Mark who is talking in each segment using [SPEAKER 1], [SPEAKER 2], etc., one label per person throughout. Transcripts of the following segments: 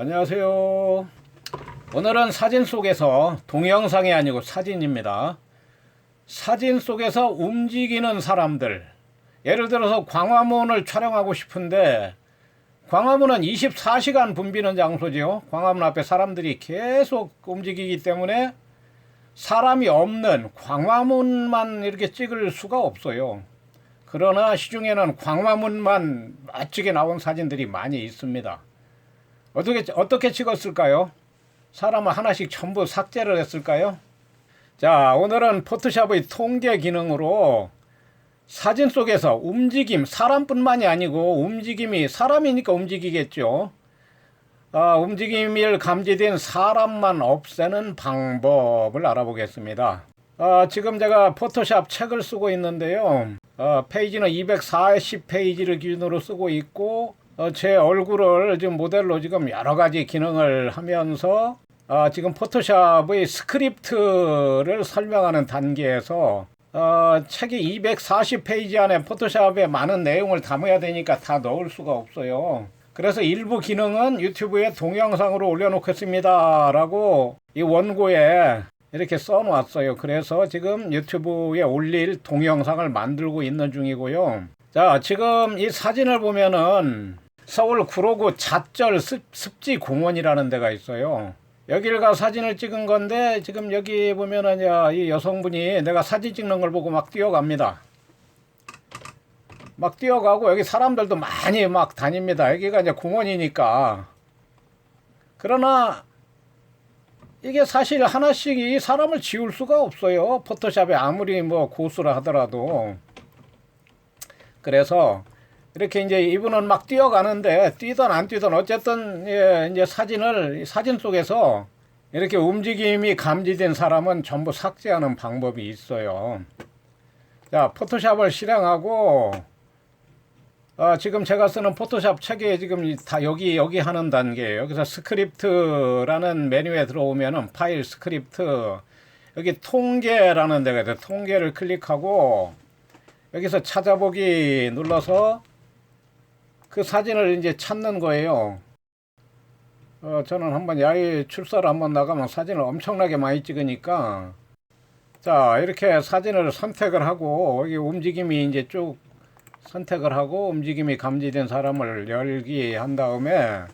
[SPEAKER 1] 안녕하세요. 오늘은 사진 속에서 동영상이 아니고 사진입니다. 사진 속에서 움직이는 사람들. 예를 들어서 광화문을 촬영하고 싶은데 광화문은 24시간 붐비는 장소죠. 광화문 앞에 사람들이 계속 움직이기 때문에 사람이 없는 광화문만 이렇게 찍을 수가 없어요. 그러나 시중에는 광화문만 멋지게 나온 사진들이 많이 있습니다. 어떻게 어떻게 찍었을까요? 사람을 하나씩 전부 삭제를 했을까요? 자, 오늘은 포토샵의 통계 기능으로 사진 속에서 움직임, 사람뿐만이 아니고 움직임이 사람이니까 움직이겠죠. 아, 움직임이 감지된 사람만 없애는 방법을 알아보겠습니다. 아, 지금 제가 포토샵 책을 쓰고 있는데요. 어, 페이지는 240페이지를 기준으로 쓰고 있고 어, 제 얼굴을 지금 모델로 지금 여러 가지 기능을 하면서 아, 지금 포토샵의 스크립트를 설명하는 단계에서 어, 책이 240페이지 안에 포토샵에 많은 내용을 담아야 되니까 다 넣을 수가 없어요. 그래서 일부 기능은 유튜브에 동영상으로 올려놓겠습니다. 라고 이 원고에 이렇게 써놓았어요. 그래서 지금 유튜브에 올릴 동영상을 만들고 있는 중이고요. 자, 지금 이 사진을 보면은 서울 구로구 잣절 습, 습지 공원이라는 데가 있어요. 여기를 가 사진을 찍은 건데 지금 여기 보면은 야, 이 여성분이 내가 사진 찍는 걸 보고 막 뛰어갑니다. 막 뛰어가고 여기 사람들도 많이 막 다닙니다. 여기가 이제 공원이니까. 그러나 이게 사실 하나씩 이 사람을 지울 수가 없어요. 포토샵에 아무리 뭐 고수라 하더라도. 그래서 이렇게 이제 이분은 막 뛰어가는데 뛰든 안 뛰든 어쨌든 예, 이제 사진을 사진 속에서 이렇게 움직임이 감지된 사람은 전부 삭제하는 방법이 있어요. 자, 포토샵을 실행하고 어, 지금 제가 쓰는 포토샵 책에 지금 다 여기 여기 하는 단계예요. 여기서 스크립트라는 메뉴에 들어오면은 파일 스크립트 여기 통계라는 데가 있어요. 통계를 클릭하고 여기서 찾아보기 눌러서 그 사진을 이제 찾는 거예요. 어, 저는 한번 야외 출사를 한번 나가면 사진을 엄청나게 많이 찍으니까. 자 이렇게 사진을 선택을 하고 여기 움직임이 이제 쭉 선택을 하고 움직임이 감지된 사람을 열기 한 다음에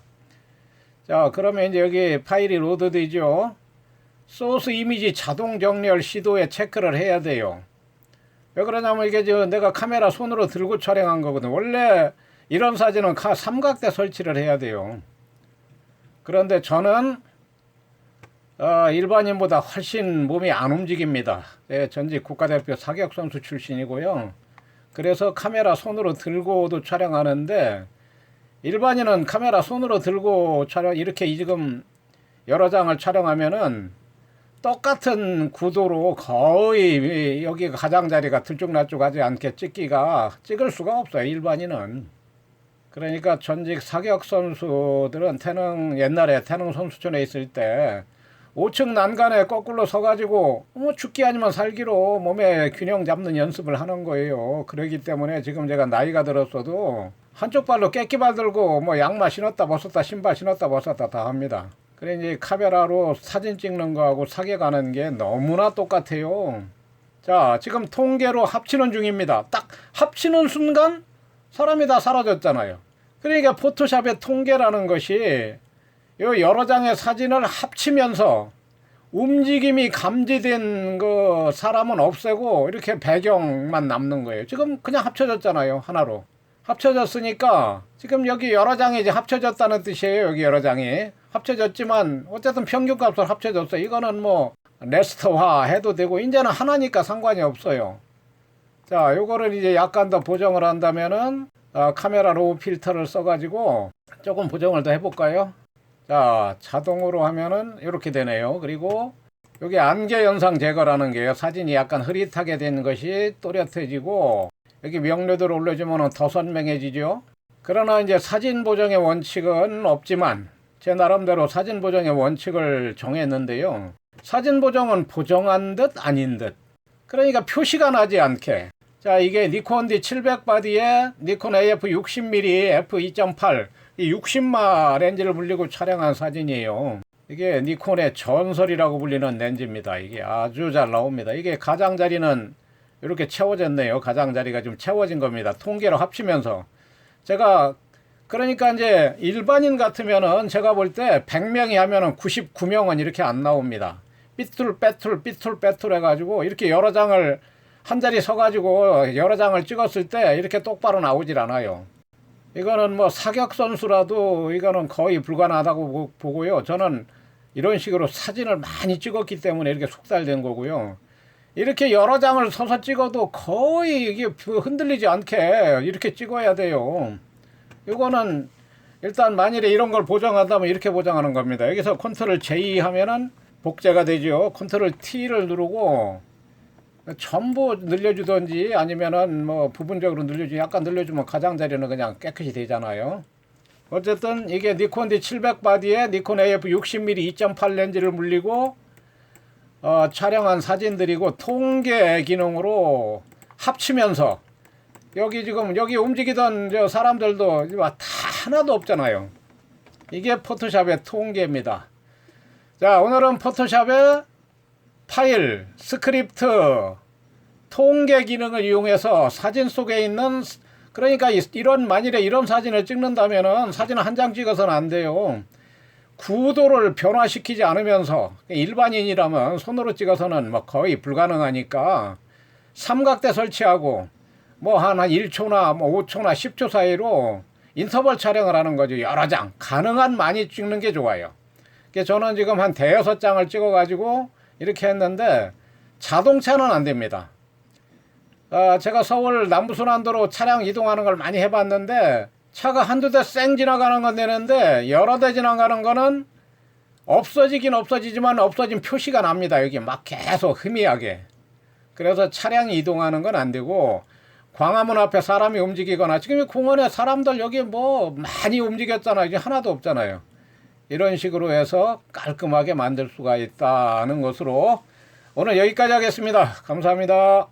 [SPEAKER 1] 자 그러면 이제 여기 파일이 로드되죠? 소스 이미지 자동 정렬 시도에 체크를 해야 돼요. 왜 그러냐면 이게 저 내가 카메라 손으로 들고 촬영한 거거든. 원래 이런 사진은 카 삼각대 설치를 해야 돼요. 그런데 저는 어, 일반인보다 훨씬 몸이 안 움직입니다. 예, 전직 국가대표 사격 선수 출신이고요. 그래서 카메라 손으로 들고도 촬영하는데 일반인은 카메라 손으로 들고 촬영 이렇게 지금 여러 장을 촬영하면은 똑같은 구도로 거의 여기 가장자리가 들쭉날쭉하지 않게 찍기가 찍을 수가 없어요 일반인은 그러니까 전직 사격 선수들은 태능 옛날에 태능 선수촌에 있을 때 5층 난간에 거꾸로 서가지고 뭐 죽기 아니면 살기로 몸에 균형 잡는 연습을 하는 거예요. 그러기 때문에 지금 제가 나이가 들었어도 한쪽 발로 깨끼발 들고 뭐 양말 신었다 벗었다 신발 신었다 벗었다 다 합니다. 그래 이제 카메라로 사진 찍는 거하고 사격하는 게 너무나 똑같아요. 자 지금 통계로 합치는 중입니다. 딱 합치는 순간 사람이 다 사라졌잖아요. 그러니까 포토샵의 통계라는 것이 요 여러 장의 사진을 합치면서 움직임이 감지된 그 사람은 없애고 이렇게 배경만 남는 거예요. 지금 그냥 합쳐졌잖아요. 하나로. 합쳐졌으니까 지금 여기 여러 장이 이제 합쳐졌다는 뜻이에요. 여기 여러 장이. 합쳐졌지만 어쨌든 평균값으로 합쳐졌어. 이거는 뭐 레스터화 해도 되고 이제는 하나니까 상관이 없어요. 자, 요거를 이제 약간 더 보정을 한다면은 아, 카메라 로우 필터를 써가지고 조금 보정을 더 해볼까요? 자, 자동으로 하면은 이렇게 되네요. 그리고 여기 안개 현상 제거라는 게요. 사진이 약간 흐릿하게 된 것이 또렷해지고 여기 명료도를 올려주면 더 선명해지죠. 그러나 이제 사진 보정의 원칙은 없지만 제 나름대로 사진 보정의 원칙을 정했는데요. 사진 보정은 보정한 듯 아닌 듯. 그러니까 표시가 나지 않게. 자, 이게 니콘 D700 바디에 니콘 AF 60mm f2.8 이 60마 렌즈를 물리고 촬영한 사진이에요. 이게 니콘의 전설이라고 불리는 렌즈입니다. 이게 아주 잘 나옵니다. 이게 가장자리는 이렇게 채워졌네요. 가장자리가 좀 채워진 겁니다. 통계로 합치면서. 제가 그러니까 이제 일반인 같으면은 제가 볼 때 100명이 하면은 99명은 이렇게 안 나옵니다. 삐뚤 빼뚤 삐뚤 빼뚤 해가지고 이렇게 여러 장을 한 자리 서가지고 여러 장을 찍었을 때 이렇게 똑바로 나오질 않아요. 이거는 뭐 사격 선수라도 이거는 거의 불가능하다고 보- 보고요. 저는 이런 식으로 사진을 많이 찍었기 때문에 이렇게 속살된 거고요. 이렇게 여러 장을 서서 찍어도 거의 이게 그 흔들리지 않게 이렇게 찍어야 돼요. 이거는 일단 만일에 이런 걸 보정한다면 이렇게 보정하는 겁니다. 여기서 컨트롤 J 하면은 복제가 되죠. 컨트롤 T를 누르고 전부 늘려주든지 아니면은 뭐 부분적으로 늘려주 약간 늘려주면 가장자리는 그냥 깨끗이 되잖아요. 어쨌든 이게 니콘 D700 바디에 니콘 AF 60mm 2.8 렌즈를 물리고 어, 촬영한 사진들이고 통계 기능으로 합치면서 여기 지금 여기 움직이던 저 사람들도 다 하나도 없잖아요. 이게 포토샵의 통계입니다. 자 오늘은 포토샵의 파일, 스크립트, 통계 기능을 이용해서 사진 속에 있는 스- 그러니까 이- 이런 만일에 이런 사진을 찍는다면은 사진을 한장 찍어서는 안 돼요. 구도를 변화시키지 않으면서 일반인이라면 손으로 찍어서는 뭐 거의 불가능하니까 삼각대 설치하고 뭐한 1초나 뭐 5초나 10초 사이로 인터벌 촬영을 하는 거죠. 여러 장. 가능한 많이 찍는 게 좋아요. 저는 지금 한 대여섯 장을 찍어 가지고 이렇게 했는데 자동차는 안 됩니다. 어, 제가 서울 남부순환도로 차량 이동하는 걸 많이 해봤는데 차가 한두 대 쌩 지나가는 건 되는데 여러 대 지나가는 거는 없어지긴 없어지지만 없어진 표시가 납니다. 여기 막 계속 희미하게. 그래서 차량이 이동하는 건 안 되고 광화문 앞에 사람이 움직이거나 지금 이 공원에 사람들 여기 뭐 많이 움직였잖아요. 이제 하나도 없잖아요. 이런 식으로 해서 깔끔하게 만들 수가 있다는 것으로 오늘 여기까지 하겠습니다. 감사합니다.